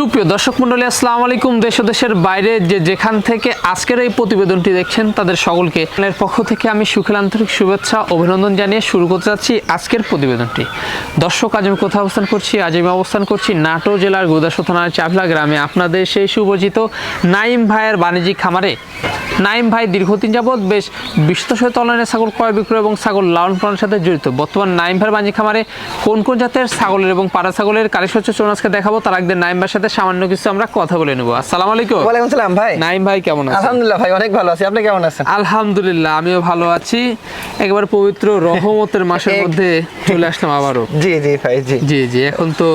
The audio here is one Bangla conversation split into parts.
সুপ্রিয় দর্শক মন্ডলী আসসালামু আলাইকুম। দেশ দেশের বাইরে যে যেখান থেকে আজকের এই প্রতিবেদনটি দেখছেন, তাদের সকলকে এর পক্ষ থেকে আমি সুখের আন্তরিক শুভেচ্ছা, অভিনন্দন জানিয়ে শুরু করতে যাচ্ছি আজকের প্রতিবেদনটি। দর্শক, আজ আমি কোথায় অবস্থান করছি? আজ আমি অবস্থান করছি নাটো জেলার গোদাসো থানার চাপলা গ্রামে। আপনাদের সেই সুপরিচিত নাইম ভাইয়ের বাণিজ্যিক খামারে। নাইম ভাই দীর্ঘদিন যাবৎ বেশ বিশ্বত সহিত অনলাইনে ছাগল ক্রয়, বিক্রয় এবং ছাগল লালন পালনের সাথে জড়িত। বর্তমান নাইম ভাইয়ের বাণিজ্যিক খামারে কোন কোন জাতের ছাগলের এবং পাড়া ছাগলের কালেকশন হচ্ছে, চলুন আজকে দেখাবো। তার একদিন নাইম ভাইয়ের সাথে সামান্য কিছু আমরা কথা বলে নেব। আসসালামু আলাইকুম। ওয়ালাইকুম সালাম ভাই। নাইম ভাই কেমন আছেন? আলহামদুলিল্লাহ ভাই অনেক ভালো আছি। আপনি কেমন আছেন? আলহামদুলিল্লাহ আমিও ভালো আছি। একেবারে পবিত্র রহমতের মাসের মধ্যে চলে আসলাম আবারও। জি জি ভাই জি। জি জি এখন তো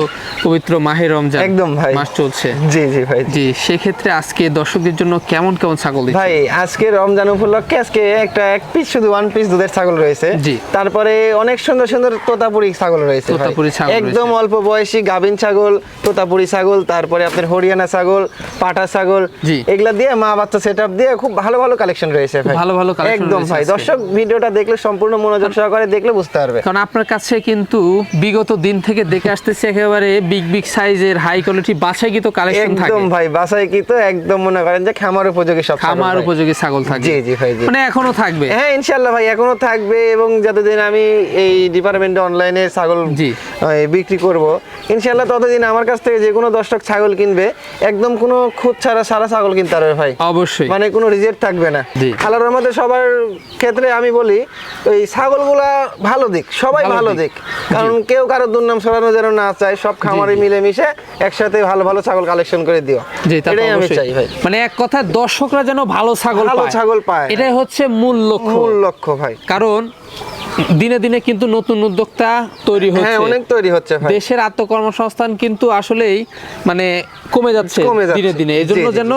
পবিত্র মাহে রমজান একদম ভাই। মাস চলছে। জি জি ভাই জি। সেক্ষেত্রে আজকে দর্শকদের জন্য কেমন কেমন ছাগল দিচ্ছেন? ভাই আজকে রমজান উপলক্ষে আজকে একটা এক পিস শুধু ওয়ান পিস দুধের ছাগল রয়েছে। জি। তারপরে অনেক সুন্দর সুন্দর তোতাপুরি ছাগল রয়েছে তোতাপুরি ছাগল একদম অল্প বয়সী গাভিন ছাগল তোতাপুরি ছাগল তারপরে আপনার হরিয়ানা ছাগল পাটা ছাগল। এগুলা দিয়ে মা বাচ্চা সেটআপ দিয়ে খুব ভালো ভালো কালেকশন রয়েছে ভাই। ভালো ভালো একদম ভাই। দর্শক ভিডিওটা দেখলে সম্পূর্ণ মনোযোগ সহকারে দেখলে বুঝতে পারবে। কারণ আপনার কাছে কিন্তু বিগত দিন থেকে দেখে আসতেছে একেবারে বিগ বিগ সাইজের হাই কোয়ালিটি বাছাইকৃত কালেকশন থাকে। একদম ভাই বাসায় কি তো একদম মনে করেন যে খামার উপযোগী সব খামার উপযোগী ছাগল থাকে। জি, জি ভাই, জি। মানে এখনও থাকবে। হ্যাঁ ইনশাল্লাহ ভাই এখনও থাকবে এবং যতদিন আমি এই ডিপার্টমেন্টে অনলাইনে ছাগল জি। বিক্রি করব ইনশাল্লাহ ততদিন আমার কাছ থেকে যে কোনো দর্শক ছাগল কিনবে একদম কোনো খুদ ছাড়া সারা ছাগল কিনতে পারবে ভাই। অবশ্যই। মানে কোনো রিজেক্ট থাকবে না। আল্লাহর রহমতে সবার ক্ষেত্রে আমি বলি ওই ছাগলগুলা ভালো দিক সবাই ভালো দিক। কারণ কেউ কারোর দুর্নাম ছড়ানো যেন না চায় সব খামারে। মিলেমিশে একসাথে ভালো ভালো ছাগল কালেকশন করে দিও। এটাই আমি চাই ভাই। মানে এক কথায় দর্শকরা যেন ভালো ছাগল ভালো ছাগল পায়। এটাই হচ্ছে মূল লক্ষ্য। মূল লক্ষ্য ভাই। কারণ দিনে দিনে কিন্তু নতুন উদ্যোক্তা তৈরি হ্যাঁ হচ্ছে। অনেক তৈরি হচ্ছে ভাই। দেশের আত্মকর্মসংস্থান কিন্তু আসলেই মানে কমে যাচ্ছে দিনে দিনে। এই জন্য জি, জি, যেন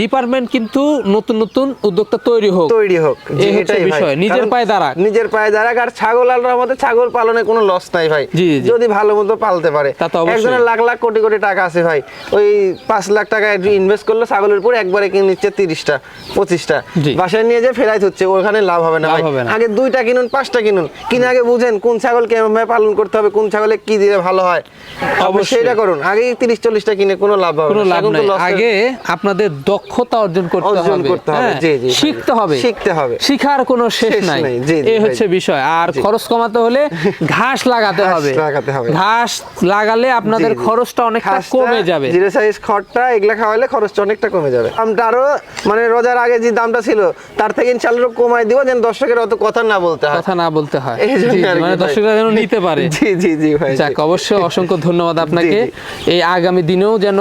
ডিপার্টমেন্ট কিন্তু নতুন নতুন উদ্যোক্তা তৈরি হোক। তৈরি হোক। জি, এই হচ্ছে এটাই বিষয়। নিজের পায়ে দাঁড়াক। নিজের পায়ে দাঁড়াক আর ছাগল আল্লাহর মধ্যে ছাগল পালনে কোনো লস নাই ভাই। যদি ভালো মতো পালতে পারে। একজনের লাখ লাখ কোটি কোটি টাকা আছে ভাই। ওই পাঁচ লাখ টাকা ইনভেস্ট করল ছাগলের উপর একবারে কিনে নিচ্ছে তিরিশটা পঁচিশটা। বাসায় নিয়ে যে ফেরাই হচ্ছে ওখানে লাভ হবে না লাভ ভাই। হবে না। আগে দুইটা কিনুন পাঁচটা কিনুন কিনে আগে বুঝেন কোন ছাগল কেমন পালন করতে হবে কোন ছাগলে কি দিলে ভালো হয়। অবশ্যই। সেটা করুন। আগে তিরিশ চল্লিশটা কিনে কোনো লাভ হবে কোনো লাভ নাই। আগে আপনাদের দক্ষতা অর্জন করতে অর্জন হবে। করতে হবে, হ্যাঁ, জি, জি, শিখতে হবে। শিখতে হবে। শিখার কোনো শেষ নাই। এই হচ্ছে বিষয়। আর খরচ কমাতে হলে ঘাস লাগাতে হবে। ঘাস লাগালে আপনাদের। খরচটা অনেকটা কমে যাবে। জিরো সাইজ খড়টা এগুলা খাওয়ালে খরচটা অনেকটা কমে যাবে। দামটা আরও মানে রোজার আগে যে দামটা ছিল তার থেকে ইনশাল্লাহ আরও কমাই দিব যেন দর্শকের অত কথা না বলতে হয়। কথা না বলতে হয়। মানে দর্শকরা যেন নিতে পারে। জি জি জি ভাই যাক অবশ্যই অসংখ্য ধন্যবাদ আপনাকে। এই আগামী দিনেও যেন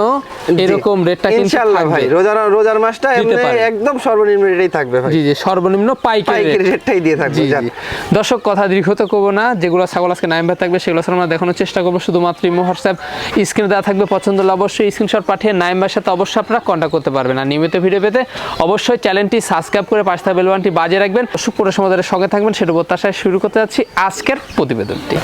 এরকম রেটটা কিন্তু ইনশাল্লাহ ভাই রোজার রোজার মাসটা এমনি একদম সর্বনিম্ন রেটেই থাকবে ভাই। জি জি সর্বনিম্ন পাইকারি রেটটাই দিয়ে থাকবে দর্শক কথা দীর্ঘত করব না। যেগুলো ছাগল আজকে নাইম্বার থাকবে সেগুলো আমরা দেখানোর চেষ্টা করব। শুধুমাত্র ইমো হোয়াটসঅ্যাপ স্ক্রিনে দেওয়া থাকবে পছন্দ হলে অবশ্যই স্ক্রিনশট পাঠিয়ে নাইম্বার সাথে অবশ্যই আপনারা কন্ট্যাক্ট করতে পারবেন। আর নিয়মিত ভিডিও পেতে অবশ্যই চ্যানেলটি সাবস্ক্রাইব করে পাশে থাকা বেলবানটি বাজিয়ে রাখবেন। দর্শক পুরো সমাজের সঙ্গে থাকবেন সেটা প্রত্যাশায় শুরু করতে যাচ্ছি আজকের প্রতিবেদনটি।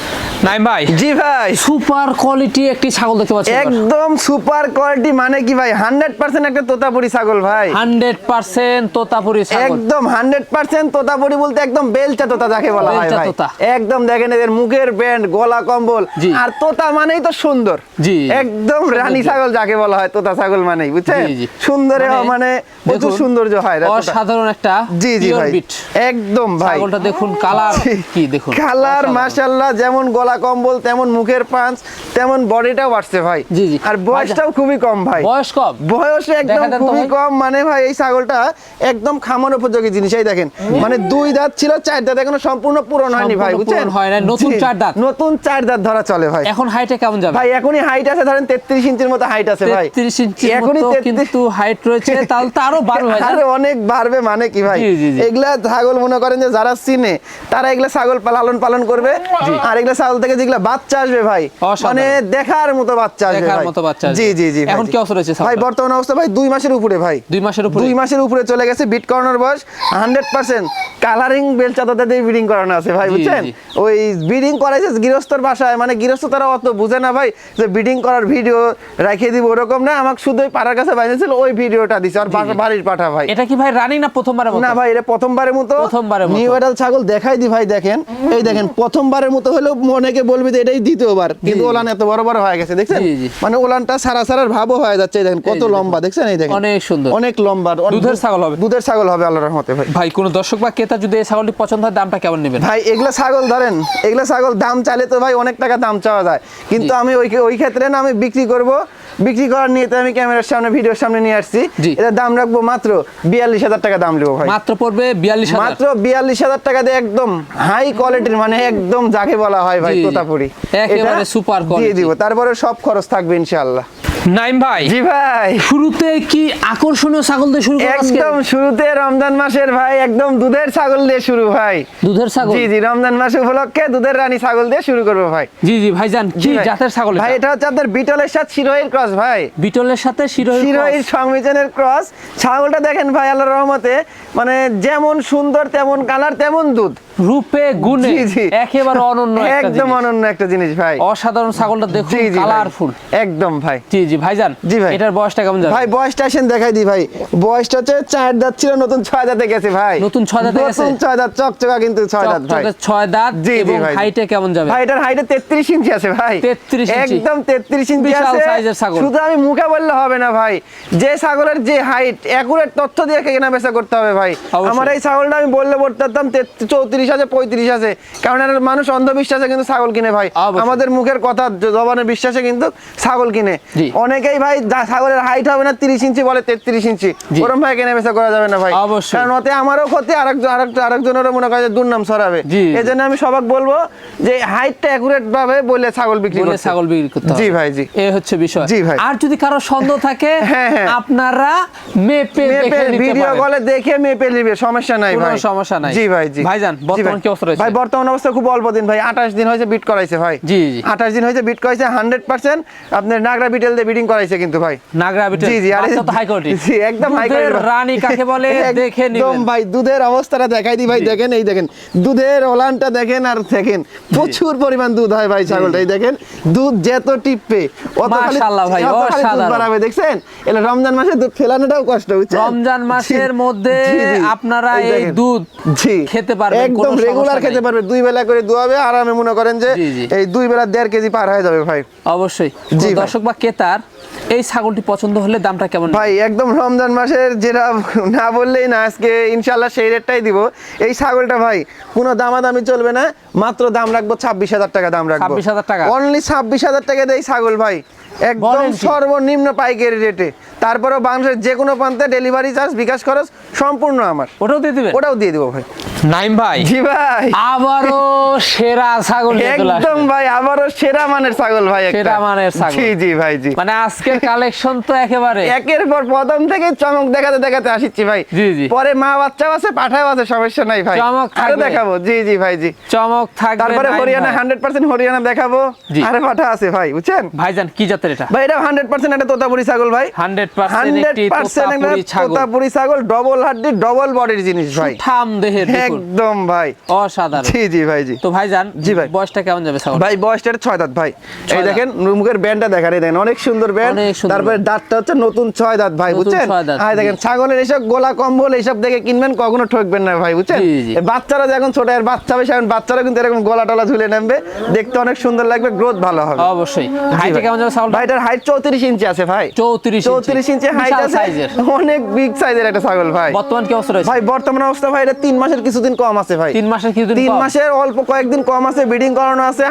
নাইম ভাই জি ভাই। সুপার কোয়ালিটি একটি ছাগল দেখতে পাচ্ছি একদম সুপার কোয়ালিটি মানে কি ভাই? হান্ড্রেড পার্সেন্ট একটা তোতাপুরি ছাগল ভাই। হান্ড্রেড পার্সেন্ট তোতাপুরি ছাগল। একদম হান্ড্রেড পার্সেন্ট তোতাপুরি বলতে একদম বেলচা তোতা যাকে বলা হয় ভাই। তোতা। একদম দেখেন এদের মুখের ব্যান্ড গলা কম্বল। আর তোতা মানেই তো সুন্দর। জি। একদম রানী ছাগল যাকে বলা হয় তোতা ছাগল মানেই বুঝছেন। সুন্দরে মানে মানে প্রচুর দেখুন, সৌন্দর্য হয় অসাধারণ একটা জি জি ভাই। একদম ভাই। ছাগলটা দেখুন কালার কি দেখুন কালার। মাশাল্লাহ যেমন গলা কম্বল তেমন মুখের পাঁচ তেমন বডিটাও বাড়ছে ভাই। জি, জি। আর বয়সটাও খুবই কম ভাই। বয়স কম? বয়সে একদম খুবই কম। মানে ভাই এই ছাগলটা একদম খামার উপযোগী জিনিস এই দেখেন। মানে দুই দাঁত ছিল চার দাঁত এখনও সম্পূর্ণ পূরণ হয়নি ভাই বুঝছেন? হয় নাই, নতুন চার দাঁত। নতুন চার দাঁত ধরা চলে ভাই। এখন হাইটে কেমন যাবে? ভাই এখনই হাইট আছে ধরেন তেত্রিশ ইঞ্চির মতো হাইট আছে ভাই। 33 ইঞ্চি এখনই 33 কিন্তু হাইট রয়েছে তাহলে তো আরও বাড়বে আরে অনেক বাড়বে মানে কি ভাই। এগুলা ছাগল মনে করেন যে যারা চিনে তারা এগুলা ছাগল লালন পালন করবে। আর এগুলা ছাগল থেকে যেগুলা বাচ্চা আসবে ভাই মানে দেখার মতো বাচ্চা আসবে দেখার মতো বাচ্চা জি জি জি এখন কি অবস্থা রয়েছে ভাই বর্তমান অবস্থা ভাই দুই মাসের উপরে ভাই। দুই মাসের উপরে? দুই মাসের উপরে চলে গেছে বিট করানোর বয়স হান্ড্রেড পার্সেন্ট কালারিং বেলচা তাদের দিয়ে ব্রিডিং করানো আছে ভাই বুঝছেন? ওই ব্রিডিং করাইছে গৃহস্থর বাসায় মানে গৃহস্থ তারা অত বুঝে না ভাই যে ব্রিডিং করার ভিডিও রেখে দিব ওরকম না আমাকে শুধু পাড়ার কাছে ওই ভিডিওটা দিছে। আর বাড়ির পাঠা ভাই। এটা কি ভাই রানিং না প্রথমবারের মতো? না ভাই এটা প্রথমবারের মতো। প্রথমবারের মতো। নিউ এডাল ছাগল দেখাই দি ভাই দেখেন। এই দেখেন প্রথমবারের মতো হলেও অনেকে বলবি যে এটাই দ্বিতীয়বার। কিন্তু ওলান এত বড় বড় হয়ে গেছে দেখছেন। মানে ওলানটা সারা সারার ভাবও হয়ে যাচ্ছে দেখেন কত। লম্বা দেখছেন? এই দেখেন। অনেক সুন্দর। অনেক লম্বা দুধের ছাগল হবে? দুধের ছাগল হবে আল্লাহর রহমতে ভাই। ভাই কোন দর্শক বা ক্রেতা যদি এই ছাগলটি পছন্দ হয় দামটা কেমন নেবেন? ভাই এগুলো ছাগল ধরেন এগুলো ছাগল দাম চাইলে তো ভাই অনেক টাকা দাম চাওয়া যায়। কিন্তু আমি ওই ওই ক্ষেত্রে না আমি বিক্রি করব বিক্রি করার নিয়ে আমি ক্যামেরার সামনে ভিডিওর সামনে নিয়ে আসছি। জি। এটার দাম রাখব মাত্র বিয়াল্লিশ হাজার টাকা দাম নেব ভাই। মাত্র পড়বে বিয়াল্লিশ মাত্র বিয়াল্লিশ হাজার টাকা দিয়ে একদম হাই কোয়ালিটির মানে একদম যাকে বলা হয় ভাই। তোতাপুরি। একেবারে এটা super দিয়ে দিব তারপরে সব খরচ থাকবে ইনশাআল্লাহ। নাইম ভাই জি ভাই। শুরুতে কি আকর্ষণীয় ছাগল দিয়ে শুরু একদম শুরুতে রমজান মাসের ভাই একদম দুধের ছাগল দিয়ে শুরু ভাই। দুধের ছাগল? জি জি রমজান মাস উপলক্ষে দুধের রানী ছাগল দিয়ে শুরু করব ভাই। জি জি ভাইজান কি জি জাতের ছাগল ভাই এটা? হচ্ছে আপনার বিটলের সাথে শিরোহির ক্রস ভাই। বিটলের সাথে শিরোহির। সংমিশ্রণের ক্রস। ছাগলটা দেখেন ভাই আল্লাহর রহমতে মানে যেমন সুন্দর তেমন কালার তেমন দুধ। রূপে গুণে একেবারে অনন্য একদম অনন্য একটা জিনিস ভাই। অসাধারণ ছাগলটা দেখুন। কালারফুল একদম ভাই। জি জি ভাইজান জি ভাই। এটার বয়সটা কেমন যাবে ভাই বয়সটা আসেন দেখাই দি ভাই। বয়সটা হচ্ছে চার দাঁত ছিল নতুন ছয় দাঁতে গেছে ভাই। নতুন ছয় দাঁতে গেছে? নতুন ছয় দাঁত চকচকা কিন্তু ছয় দাঁত ভাই। ছয় দাঁত জি, জি ভাই। হাইটে কেমন যাবে? ভাই এটার হাইটে তেত্রিশ ইঞ্চি আছে ভাই। 33 ইঞ্চি। একদম তেত্রিশ ইঞ্চি বিশাল আছে। সাইজের ছাগল। শুধু আমি মুখে বললে হবে না ভাই। যে ছাগলের যে হাইট একুরেট তথ্য দিয়ে কেনা বেচা করতে হবে ভাই। আমার এই ছাগলটা আমি বললে বলতে পারতাম চৌত্রিশ আছে পঁয়ত্রিশ আছে। কারণ এর মানুষ অন্ধবিশ্বাসে কিন্তু ছাগল কিনে ভাই। আমাদের মুখের কথা জবানের বিশ্বাসে কিন্তু ছাগল কিনে। অনেকেই ভাই ছাগলের হাইট হবে না তিরিশ ইঞ্চি বলে তেত্রিশ ইঞ্চি। ওরম ভাই কেনা বেচা করা যাবে না ভাই। কারণ ওতে আমারও ক্ষতি আরেকজন আরেকজন আরেকজনেরও মনে করে দুর্নাম ছড়াবে। জি। এই জন্য আমি সবাক বলব যে হাইটটা অ্যাকুরেট ভাবে বলে ছাগল বিক্রি ছাগল বিক্রি করতে হবে। জি ভাই জি। এ হচ্ছে বিষয়। জি ভাই। আর যদি কারও সন্দেহ থাকে হ্যাঁ, হ্যাঁ। আপনারা মেপে মেপে ভিডিও কলে দেখে মেপে নিবে সমস্যা নাই ভাই। সমস্যা নাই। জি ভাই জি। ভাইজান, জি বর্তমান কি অবস্থা রয়েছে? ভাই বর্তমান অবস্থা খুব অল্প দিন ভাই। 28 দিন হয়েছে বিট করাইছে ভাই। জি, জি। 28 দিন হয়েছে বিট করাইছে 100% আপনার নাগরা বিটেল দিয়ে বিডিং করাইছে কিন্তু ভাই। নাগরা বিটেল জি জি আরে তো হাই কোয়ালিটি জি একদম হাই দুধের রানী কাকে বলে? দেখে নিবেন। একদম ভাই দুধের অবস্থাটা দেখাই দি ভাই। দেখেন এই দেখেন। দুধের ওলানটা দেখেন আর দেখেন প্রচুর পরিমাণ দুধ হয় ভাই ছাগলটা। এই দেখেন দুধ যেত টিপবে অত খালি মাশাআল্লাহ ভাই, অসাধারণ। বাড়াবে দেখছেন? রমজান মাসে দুধ ফেলানোটাও কষ্ট বুঝছেন? রমজান মাসের মধ্যে জি, জি। আপনারা এই দুধ জি। খেতে পারবেন, একদম রেগুলার খেতে পারবে দুই বেলা করে দুয়াবে আরামে মনে করেন যে জি, জি। এই দুই বেলা দেড় কেজি পার হয়ে যাবে ভাই। অবশ্যই। জি দর্শক বা ক্রেতার এই ছাগলটি পছন্দ হলে দামটা কেমন? ভাই একদম রমজান মাসের যেটা না বললেই না আজকে ইনশাল্লাহ সেই রেটটাই দিব। এই ছাগলটা ভাই কোনো দামাদামি চলবে না মাত্র দাম রাখব ছাব্বিশ হাজার টাকা দাম রাখব। 26,000 টাকা? অনলি ছাব্বিশ হাজার টাকা দেয় ছাগল ভাই। একদম সর্বনিম্ন পাইকারি রেটে তারপরে বাংলাদেশের যে কোনো প্রান্তে ডেলিভারি চার্জ বিকাশ খরচ সম্পূর্ণ আমার ওটাও দিয়ে দিবেন ওটাও দিয়ে দিব ভাই নাইম ভাই জি ভাই আবারও সেরা ছাগল। একদম ভাই আবারও সেরা মানের ছাগল ভাই একটা। সেরা মানের ছাগল। জি জি ভাই জি মানে আজকের কালেকশন তো একেবারে একের পর প্রথম থেকে চমক দেখাতে দেখাতে আসিচ্ছি ভাই জি, জি। পরে মা বাচ্চাও আছে পাঠাও আছে সমস্যা নাই ভাই চমক আরও থাকবে। দেখাবো জি জি ভাই জি চমক থাকবে তারপরে হরিয়ানা ভাই। হান্ড্রেড পার্সেন্ট হরিয়ানা দেখাবো। আরে পাঠা আছে ভাই বুঝছেন ভাইজান কি জাতের এটা। ভাই এটা হান্ড্রেড পার্সেন্ট একটা তোতাপুরি ছাগল ভাই। 100% একটি তোতাপুরি ছাগল। তোতাপুরি ছাগল ডবল হাড্ডি ডবল বডির জিনিস ভাই। থাম দেহের একদম ভাই। অসাধারণ। জি জি ভাই জি। তো ভাইজান জি ভাই। বয়সটা কেমন যাবে ছাগল ভাই বয়সটা এটা দাঁত ভাই। এই দেখেন মুখের ব্যান্ডটা দেখেন দেখেন অনেক সুন্দর ব্যান্ড। তারপরে দাঁতটা হচ্ছে নতুন ছয় দাঁত ভাই বুঝছেন? আর দেখেন ছাগলের এসব গোলা কম্বল এইসব দেখে কিনবেন কখনো ঠকবেন না ভাই বুঝছেন? বাচ্চারা যখন ছোট বাচ্চা বেশি এখন বাচ্চারা কিন্তু এরকম গলা টলা ঝুলে নামবে দেখতে অনেক সুন্দর লাগবে গ্রোথ ভালো হবে। অবশ্যই। হাইটে ভাই। কেমন যাবে ছাগল হাইট চৌত্রিশ ইঞ্চি আছে ভাই। 34 ইঞ্চি। চৌত্রিশ ইঞ্চি হাইট আছে। অনেক বিগ সাইজের একটা ছাগল ভাই। বর্তমান কি অবস্থা রয়েছে? ভাই বর্তমান অবস্থা ভাই এটা মাসের কিছুদিন কম আছে ভাই। মাসের কিছুদিন মাসের অল্প কয়েকদিন কম আছে ব্রিডিং করানো আছে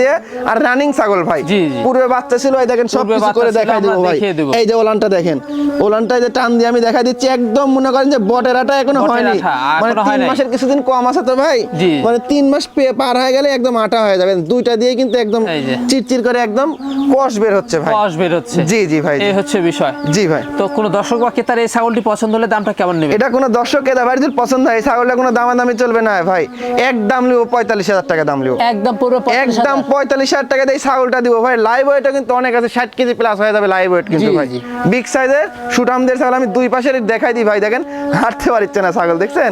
দিয়ে আর রানিং ছাগল ভাই। পূর্বে বাচ্চা ছিল এই দেখেন সব কিছু করে দেখাই দেবো ভাই। এই যে ওলানটা দেখেন ওলানটা যে টান দিয়ে আমি দেখাই দিচ্ছি একদম মনে করেন যে বটের আটা এখনও হয়নি। মানে তিন মাসের কিছুদিন কম আছে তো ভাই। মানে তিন মাস পার হয়ে গেলে একদম আটা হয়ে যাবে। দুইটা দিয়ে কিন্তু একদম। চিরচির করে একদম কষ বের হচ্ছে ভাই। কস বের হচ্ছে। জি জি ভাই এই হচ্ছে বিষয়। জি ভাই। তো কোনো দর্শক বা ক্রেতার এই ছাগলটি পছন্দ হলে দামটা কেমন নেবে? এটা কোনো দর্শক কেদা ভাই যদি পছন্দ হয় এই ছাগলটা কোনো দামাদামি চলবে না ভাই। এক দাম লিবো পঁয়তাল্লিশ হাজার টাকা দাম একদম পুরো একদম পঁয়তাল্লিশ হাজার টাকা দিয়ে ছাগলটা দিব ভাই। লাইভ ওয়েটও কিন্তু অনেক আছে ষাট কেজি প্লাস হয়ে যাবে লাইভ ওয়েট কিন্তু ভাই। বিগ সাইজের সুটামদের ছাগল আমি দুই পাশের দেখাই দিই ভাই দেখেন। হাঁটতে পারছে না ছাগল দেখছেন?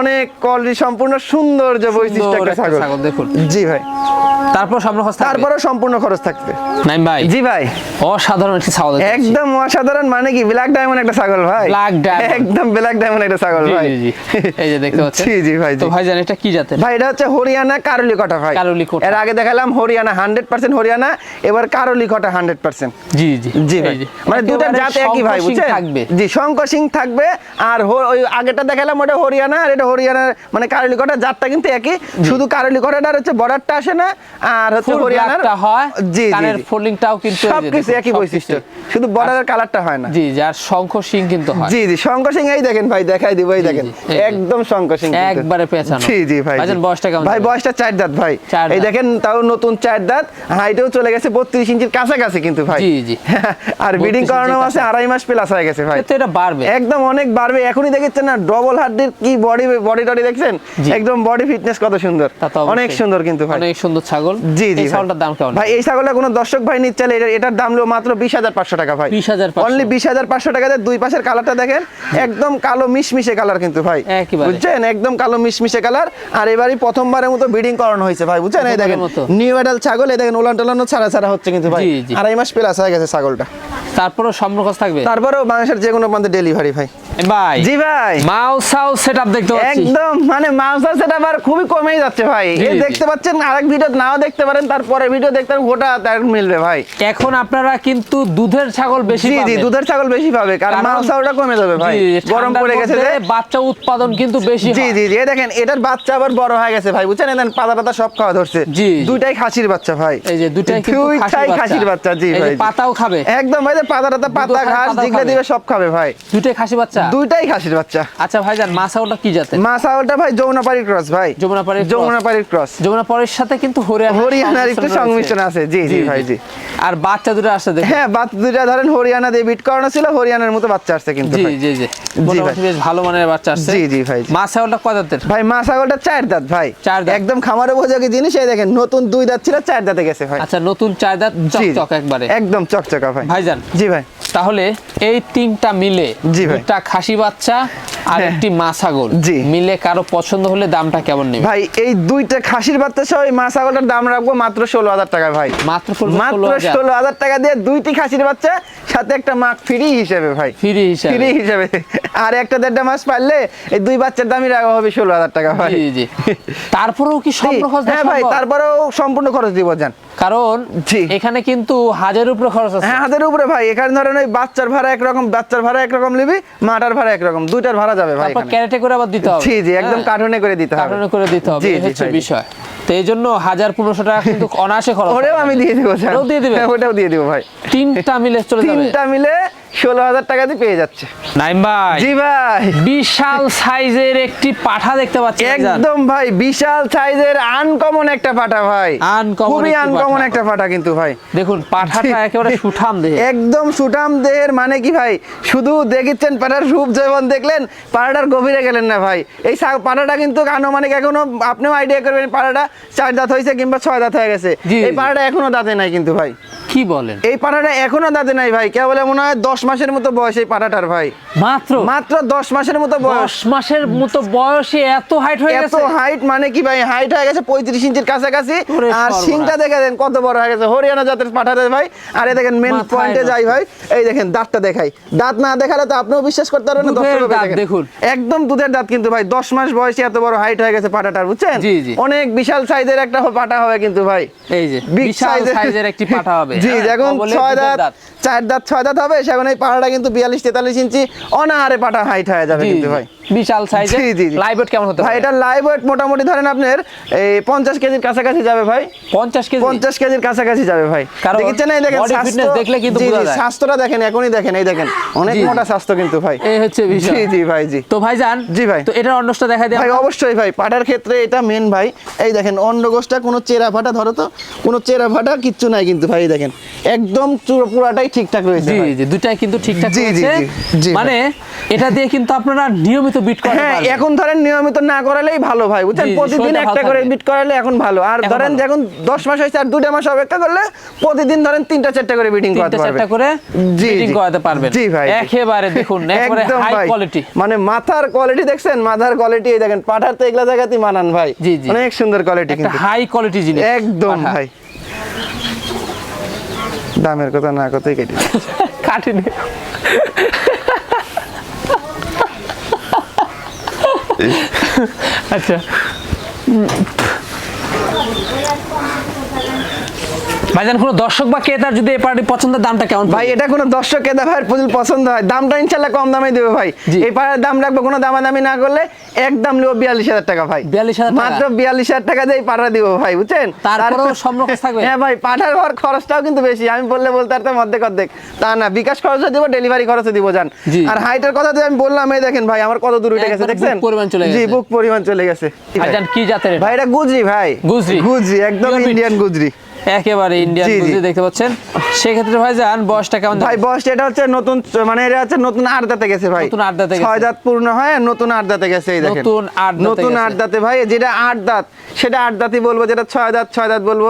অনেক কোয়ালিটি সম্পূর্ণ সুন্দর যে বৈশিষ্ট্য একটা ছাগল। দেখুন। জি ভাই। তারপর সামনে খরচ তারপরেও সম্পূর্ণ খরচ থাকবে। নাইম ভাই। জি ভাই। অসাধারণ একটি ছাগল একদম অসাধারণ মানে কি? ব্ল্যাক ডায়মন্ড একটা ছাগল ভাই। Black diamond। একদম ব্ল্যাক ডায়মন্ড একটা ছাগল ভাই। জি, জি। এই যে দেখতে পাচ্ছেন। জি, জি ভাই। তো ভাইজান এটা কি জাতের? ভাই এটা হচ্ছে হরিয়ানা কারলি কটা ভাই। কারলি কটা। এর আগে দেখালাম হরিয়ানা হান্ড্রেড পার্সেন্ট হরিয়ানা এবার কারলি কটা হান্ড্রেড পার্সেন্ট জি জি জি। ভাই। মানে দুটা জাত একই ভাই বুঝছেন? থাকবে। জি শঙ্কর সিং থাকবে আর ওই আগেটা দেখালাম ওটা হরিয়ানা আর এটা হরিয়ানা মানে কারলি কটা জাতটা কিন্তু একই। শুধু কারলি কটাটার হচ্ছে বর্ডারটা আসে না আর হচ্ছে হরিয়ানার হয় জি জি। ফোল্ডিংটাও কিন্তু সবকিছু একই বৈশিষ্ট্য। শুধু বর্ডারের কালারটা হয় না। জি যার শঙ্খ সিং কিন্তু হয়। জি জি শঙ্কর সিং এই দেখেন ভাই দেখাই দিব এই দেখেন। একদম শঙ্কর সিং একবারে পেঁচানো। জি জি ভাই বয়সটা কেমন ভাই বয়সটা চার দাঁত ভাই। এই দেখেন তাও নতুন চার দাঁত হাইটেও চলে গেছে বত্রিশ ইঞ্চির কাছাকাছি কিন্তু ভাই। জি, জি। আর ব্রিডিং করানো আছে আড়াই মাস প্লাস হয়ে গেছে ভাই। তো এটা বাড়বে। একদম অনেক বাড়বে। এখনই দেখেছেন না ডবল হার্ডির কি বডি বডি টডি দেখছেন? একদম বডি ফিটনেস কত সুন্দর। অনেক সুন্দর কিন্তু ভাই। অনেক সুন্দর ছাগল। জি জি এই ছাগলটার দাম কেমন? ভাই এই ছাগলটা কোনো দর্শক ভাই নিচ্ছে চাইলে এটার দাম হলো মাত্র বিশ হাজার পাঁচশো টাকা ভাই। 20,500 অনলি বিশ হাজার পাঁচশো টাকাতে দুই পাশের কালারটা দেখেন একদম কালো মিশমিশে কালার কিন্তু ভাই। বুঝছেন? একদম কালো মিশমিশে কালার আর এবারই প্রথমবারের মতো ব্রিডিং করানো হয়েছে ভাই বুঝছেন? এই দেখেন নিউ এডাল ছাগল এই দেখেন ওলান টোলানো ছাড়া ছাড়া হচ্ছে কিন্তু ভাই। আড়াই মাস প্লাস হয়ে গেছে ছাগলটা। তারপরেও সম্পর্ক থাকবে? তারপরেও বাংলাদেশের যে কোনো প্রান্তে ডেলিভারি ভাই। ভাই জি ভাই। মাউ সাউ সেটআপ দেখতে পাচ্ছি। একদম মানে মাংসের সেটা আবার খুবই কমেই যাচ্ছে ভাই। এই দেখতে পাচ্ছেন আরেক ভিডিও নাও দেখতে পারেন তারপরে ভিডিও দেখতে পারেন তার মিলবে ভাই। এখন আপনারা কিন্তু দুধের ছাগল বেশি জি জি দুধের ছাগল বেশি পাবে কারণ মাংসটা কমে যাবে ভাই। গরম পড়ে গেছে যে। বাচ্চা উৎপাদন কিন্তু বেশি জি জি দেখেন এটার বাচ্চা আবার বড় হয়ে গেছে ভাই বুঝছেন? পাতা সব খাওয়া ধরছে। জি। দুইটাই খাসির বাচ্চা ভাই। এই যে দুটাই কিন্তু দুইটাই খাসির বাচ্চা। জি ভাই। পাতাও খাবে। একদম ভাই পাতা টাতা পাতা ঘাস যেগুলো দিবে সব খাবে ভাই। খাসি বাচ্চা? দুইটাই খাসির বাচ্চা। আচ্ছা ভাইজান মাসাওটা কি জাতের? মা ছাগলটা ভাই যমুনাপাড়ির ক্রস ভাই। যমুনাপাড়ির। যমুনাপাড়ির ক্রস। যমুনাপাড়ির সাথে কিন্তু হরিয়ানা হরিয়ানার একটু সংমিশ্রণ আছে। জি জি। ভাই জি। আর বাচ্চা দুটো আসছে হ্যাঁ বাচ্চা দুটো ধরেন হরিয়ানা দিয়ে বিট করানো ছিল হরিয়ানার মতো বাচ্চা আসছে কিন্তু জি জি জি। মোটামুটি বেশ ভালো মানের বাচ্চা আসছে। জি, জি, ভাই, মা ছাগলটা কয় দাঁতের? ভাই মা ছাগলটা চার দাঁত ভাই। চার দাঁত। একদম খামারে বোঝাকে জিনিস এই দেখেন নতুন দুই দাঁত ছিল চার দাঁতে গেছে ভাই। আচ্ছা নতুন চার দাঁত চকচক একবারে। একদম চকচকা ভাই। ভাইজান। জি ভাই। তাহলে এই তিনটা মিলে একটা খাসি বাচ্চা আর হ্যাঁ। একটি মা ছাগল। জি। মিলে কারও পছন্দ হলে দামটা কেমন নেবে ভাই এই দুইটা খাসির বাচ্চা সহ এই মা ছাগলটার দাম রাখব মাত্র ষোলো হাজার টাকা ভাই। মাত্র মাত্র ষোলো হাজার। টাকা দিয়ে দুইটি খাসির বাচ্চা সাথে একটা মাক ফ্রি হিসেবে ভাই। ফ্রি হিসাবে। ফ্রি হিসেবে। আর একটা দেড়টা মাস পারলে এই দুই বাচ্চার দামই রাখা হবে ষোলো হাজার টাকা ভাই। জি জি। তারপরেও কি সম্পূর্ণ খরচ হ্যাঁ ভাই তারপরেও সম্পূর্ণ খরচ দিব যান কারণ এখানে কিন্তু হাজার উপরে খরচ আছে। হ্যাঁ হাতের উপরে ভাই। এখানে ধরেন ওই বাচ্চার ভাড়া একরকম বাচ্চার ভাড়া একরকম নিবি মাটার ভাড়া একরকম। দুইটার ভাড়া যাবে ভাই তারপর ক্যারেটে করে আবার দিতে হবে। জি জি একদম হ্যাঁ? কার্টুনে করে দিতে হবে। কার্টুনে করে দিতে হবে। এই হচ্ছে বিষয়। তো এই জন্য হাজার পনেরোশো টাকা কিন্তু অনায়াসে খরচ ওটাও আমি দিয়ে দিব স্যার। ওটাও দিয়ে দিবেন? হ্যাঁ, ওটাও দিয়ে দিব ভাই। তিনটা মিলে চলে যাবে। তিনটা মিলে ষোলো হাজার টাকা পেয়ে যাচ্ছে। নাইম ভাই জি ভাই। বিশাল সাইজের একটি পাঠা দেখতে পাচ্ছি একদম ভাই বিশাল সাইজের আনকমন একটা পাটা ভাই। Uncommon খুবই আনকমন একটা পাটা কিন্তু ভাই। দেখুন পাঠাটা একেবারে সুঠাম দেহে একদম সুটাম দেহের মানে কি ভাই? শুধু দেখিচ্ছেন পাটার রূপ যেমন দেখলেন পাড়াটার গভীরে গেলেন না ভাই। এই পাড়াটা কিন্তু আনুমানিক এখনও আপনিও আইডিয়া করবেন পাড়াটা চার দাঁত হয়েছে কিংবা ছয় দাঁত হয়ে গেছে। এই। পাড়াটা এখনও দাঁতে নাই কিন্তু ভাই। কি বলেন? এই পাড়াটা এখনও দাঁতে নাই ভাই। কেবল মনে হয় দশ মাসের মতো বয়স এই পাড়াটার ভাই। মাত্র? মাত্র দশ মাসের মতো বয়স। মাসের মতো বয়সে এত হাইট হয়ে এত গেছে? হাইট মানে কি ভাই? হাইট হয়ে গেছে পঁয়ত্রিশ ইঞ্চির কাছাকাছি। আর সিংটা দেখে দেন কত বড় হয়ে গেছে। হরিয়ানা জাতের পাঠাতে ভাই। আর এই দেখেন মেন পয়েন্টে যাই ভাই এই দেখেন দাঁতটা দেখাই। দাঁত না দেখালে তো আপনিও বিশ্বাস করতে পারবেন না দাঁত দেখেন। দেখুন। একদম দুধের দাঁত কিন্তু ভাই দশ মাস বয়সে এত বড় হাইট হয়ে গেছে পাটাটার বুঝছেন। অনেক বিশাল সাইজের একটা পাটা হবে কিন্তু ভাই। এই যে বিশাল সাইজের একটি পাঠা হবে। জি হ্যাঁ, যখন ছয় দাঁত চার দাঁত ছয় দাঁত হবে সেখন এই পাহাড়টা কিন্তু বিয়াল্লিশ তেতাল্লিশ ইঞ্চি অনাহারে পাটা হাইট হয়ে যাবে কিন্তু ভাই। বিশাল সাইজের জি, জি। লাইভ ওয়েট কেমন হতে ভাই এটা লাইভ ওয়েট মোটামুটি ধরেন আপনার এই পঞ্চাশ কেজির কাছাকাছি যাবে ভাই। 50 কেজি? পঞ্চাশ কেজির কাছাকাছি যাবে ভাই। দেখেছেন এই দেখেন দেখলে কিন্তু বোঝা যায়। স্বাস্থ্যটা দেখেন এখনই দেখেন এই দেখেন। অনেক। মোটা স্বাস্থ্য কিন্তু ভাই। এই হচ্ছে বিষয়। জি জি ভাই জি। তো ভাইজান জি ভাই। তো এটার অন্যটা দেখা দিই ভাই অবশ্যই ভাই পাটার ক্ষেত্রে এটা মেন ভাই। এই দেখেন অন্ডগোষ্ঠটা কোনো চেরা ফাটা ধরো তো কোনো চেরা ফাটা কিচ্ছু নাই কিন্তু ভাই এই দেখেন। একদম পুরাটাই ঠিকঠাক রয়েছে জি জি দুটাই কিন্তু ঠিকঠাক জি, মানে এটা দিয়ে কিন্তু আপনারা নিয়মিত বিট করতে হ্যাঁ পারবেন। এখন ধরেন নিয়মিত না করালেই ভালো ভাই বুঝছেন? প্রতিদিন একটা করে বিট করালে এখন ভালো। আর ধরেন। যখন দশ মাস হয়েছে আর দুটা মাস অপেক্ষা করলে প্রতিদিন ধরেন তিনটা চারটা করে বিটিং করাতে পারবে চারটা করে বিটিং। করাতে পারবেন। জি ভাই। একেবারে দেখুন একেবারে হাই কোয়ালিটি মানে মাথার কোয়ালিটি দেখছেন? মাথার কোয়ালিটি এই দেখেন পাঠার তো এগুলা জায়গাতেই মানান ভাই। জি, জি। অনেক সুন্দর কোয়ালিটি কিন্তু। হাই কোয়ালিটি জিনিস একদম ভাই। দামের কথা না কথাই কেটে। কাটিনি। আচ্ছা। ভাইজান কোনো দর্শক বা ক্রেতার যদি এই পার্টি পছন্দের দামটা কেমন ভাই এটা কোনো দর্শক কেদা ভাইয়ের প্রচুর পছন্দ হয়। দামটা ইনশাল্লাহ কম দামে দেবো ভাই। এই পাড়ার দাম রাখব কোনো দামাদামি না করলে একদম নেব বিয়াল্লিশ হাজার টাকা ভাই। 42,000 টাকা? মাত্র বিয়াল্লিশ হাজার টাকা দিয়ে পাড়া দিব ভাই বুঝছেন? তারপরেও তারপর- সম্পর্ক থাকবে? হ্যাঁ ভাই পাঠার হওয়ার খরচটাও কিন্তু বেশি। আমি বললে বলতে পারতাম অর্ধেক অর্ধেক তা না বিকাশ খরচও দিব ডেলিভারি খরচও দিব জান। আর হাইটের কথা তো আমি বললাম এই দেখেন ভাই আমার কত দূর উঠে গেছে দেখছেন? পরিমাণ চলে জি বুক পরিমাণ চলে গেছে। ভাই এটা গুজরি ভাই। গুজরি? গুজরি একদম ইন্ডিয়ান গুজরি। একেবারে ইন্ডিয়ান। দেখতে পাচ্ছেন সেক্ষেত্রে ভাইজান বয়সটা কেমন ভাই যাবে? বয়স এটা হচ্ছে নতুন মানে এটা হচ্ছে নতুন আট দাঁতে গেছে ভাই নতুন আট দাঁতে গেছে। ছয় দাঁত পূর্ণ হয় নতুন আট দাঁতে গেছে এই দেখেন নতুন আট নতুন গেছে। আট দাঁতে ভাই যেটা আট দাঁত সেটা আট দাঁতই বলব যেটা ছয় দাঁত ছয় দাঁত বলব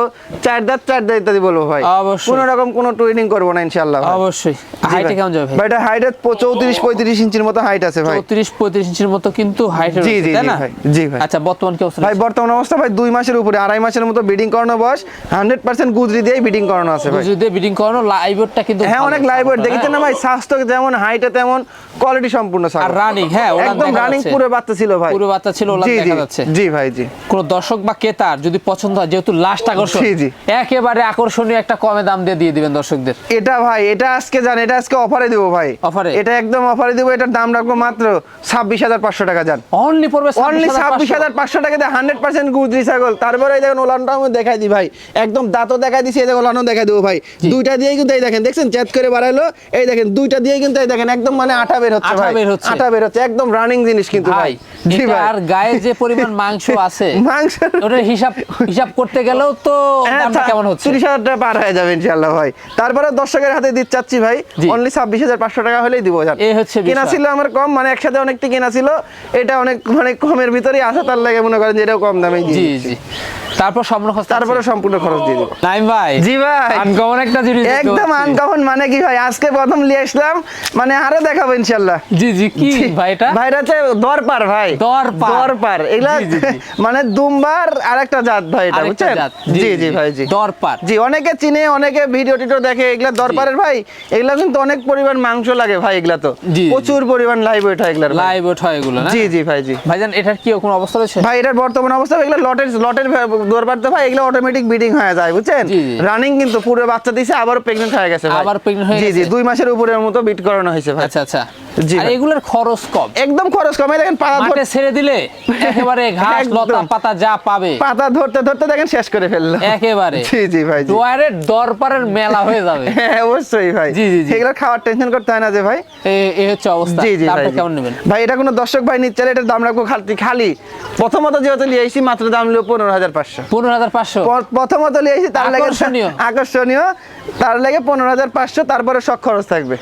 চার দাঁত চার দাঁত ইত্যাদি বলব ভাই অবশ্যই। কোনো রকম কোনো করব না ইনশাল্লাহ ভাই। অবশ্যই হাইটে কেমন যাবে ভাই ভাই এটা হাইট চৌত্রিশ পঁয়ত্রিশ ইঞ্চির মতো হাইট আছে ভাই চৌত্রিশ পঁয়ত্রিশ ইঞ্চির মতো কিন্তু হাইট জি, জি, তাই জি না ভাই, জি ভাই। আচ্ছা বর্তমান কি অবস্থা ভাই বর্তমান অবস্থা ভাই দুই মাসের উপরে আড়াই মাসের মতো বিডিং করানো বয়স হান্ড্রেড পার্সেন্ট গুজরি দিয়েই বিডিং করানো আছে ভাই। যদি বিডিং করানো লাইভটা কিন্তু হ্যাঁ অনেক লাইভ ওয়েট দেখেছেন না ভাই? স্বাস্থ্য যেমন হাইটে তেমন কোয়ালিটি সম্পূর্ণ ছাগল। আর রানিং হ্যাঁ একদম রানিং পুরো বাচ্চা ছিল ভাই। পুরো বাচ্চা ছিল ওলান জি দেখা যাচ্ছে। জি ভাই জি। কোন দর্শক বা ক্রেতার যদি পছন্দ হয় যেহেতু লাস্ট আকর্ষণ জি, জি। একেবারে আকর্ষণীয় একটা কমে দাম দিয়ে দিয়ে দিবেন দর্শকদের। এটা ভাই এটা আজকে জান এটা আজকে অফারে দেবো ভাই। এ? এটা একদম অফারে দেবো এটার দাম রাখব মাত্র ছাব্বিশ হাজার পাঁচশো টাকা যান অনলি পড়বে অনলি ছাব্বিশ হাজার পাঁচশো টাকা দিয়ে হান্ড্রেড পার্সেন্ট গুজরি ছাগল। তারপরে দেখেন ওলানটা আমি দেখাই দিই ভাই। একদম দাঁতও দেখাই দিছি এই ওলানও দেখাই দেবো ভাই। দুইটা দিয়েই কিন্তু এই দেখেন দেখছেন? চেত করে বাড়াইলো এই দেখেন দুইটা দিয়েই কিন্তু এই দেখেন একদম মানে আঠা বের হচ্ছে ভাই। বের হচ্ছে। আঠা বের হচ্ছে একদম রানিং জিনিস কিন্তু ভাই আর গায়ে যে পরিমাণ মাংস আছে মাংস। ওটার হিসাব হিসাব করতে গেলেও তো দামটা কেমন হচ্ছে? হ্যাঁ, তিরিশ হাজার টাকা পার হয়ে যাবে ইনশাল্লাহ ভাই। তারপরে দর্শকের হাতে দিতে চাচ্ছি ভাই। অনলি ছাব্বিশ হাজার পাঁচশো টাকা হলেই দিব এই হচ্ছে কেনা ছিল আমার কম মানে একসাথে অনেকটি কেনা ছিল এটা অনেক মানে কমের ভিতরেই আছে তার লাগে মনে করেন যে এটাও কম দামে জি জি। তারপর সম্পূর্ণ খরচ তারপরে সম্পূর্ণ খরচ দিয়ে দিব। নাইম ভাই জি ভাই। আনকমন একটা জিনিস একদম আনকমন মানে কি ভাই? আজকে প্রথম নিয়ে আসলাম মানে আরও দেখাবো ইনশাল্লাহ জি জি কি ভাই এটা? ভাই এটা হচ্ছে দরপার ভাই। দরপার। দরপার। এগুলা। মানে দুম্বার আর একটা জাত ভাই এটা বুঝছেন? জি জি ভাই জি। দরপার। জি অনেকে চিনে অনেকে ভিডিও টিডিও দেখে এগুলা দরবারের ভাই এগুলা কিন্তু অনেক পরিমাণ মাংস লাগে ভাই এগুলা তো। প্রচুর পরিমাণ লাইভ ওয়েট হয় এগুলার ভাই। লাইভ ওট হয় এগুলো জি জি ভাই জি। ভাইজান এটার কি কোনো অবস্থা রয়েছে? ভাই এটার বর্তমান অবস্থা এগুলা লটের লটের দরবার তো ভাই এগুলো অটোমেটিক বিডিং হয়ে যায় বুঝছেন। রানিং কিন্তু পুরো বাচ্চা দিছে আবার প্রেগনেন্ট হয়ে গেছে আবার pregnant হয়ে জি জি দুই মাসের উপরের মতো বিট করানো হয়েছে ভাই। আচ্ছা আচ্ছা। জি আর এগুলোর খরচ কম। একদম খরচ কমে। দেখেন পাতা ধর- ছেড়ে দিলে একেবারে ঘাস লতা পাতা যা পাবে। পাতা ধরতে ধরতে দেখেন শেষ করে ফেলল। একেবারে। জি জি ভাই ডোয়ারের দরপারের মেলা হয়ে যাবে। হ্যাঁ অবশ্যই ভাই। জি, জি। এগুলো খাওয়ার টেনশন করতে হয় না যে ভাই। এই হচ্ছে অবস্থা। জি জি ভাই কেমন নেবেন? ভাই এটা কোনো দর্শক ভাই নিচ্ছে এটার দাম রাখব খালি খালি। প্রথমত যেহেতু নিয়ে মাত্র দাম নিল পনেরো হাজার পাঁচশো। পনেরো হাজার পাঁচশো। প্রথমত লিয়েছি তার লাগে আকর্ষণীয়। আকর্ষণীয়। তার লাগে পনেরো হাজার পাঁচশো তারপরে সব খরচ থাকবে।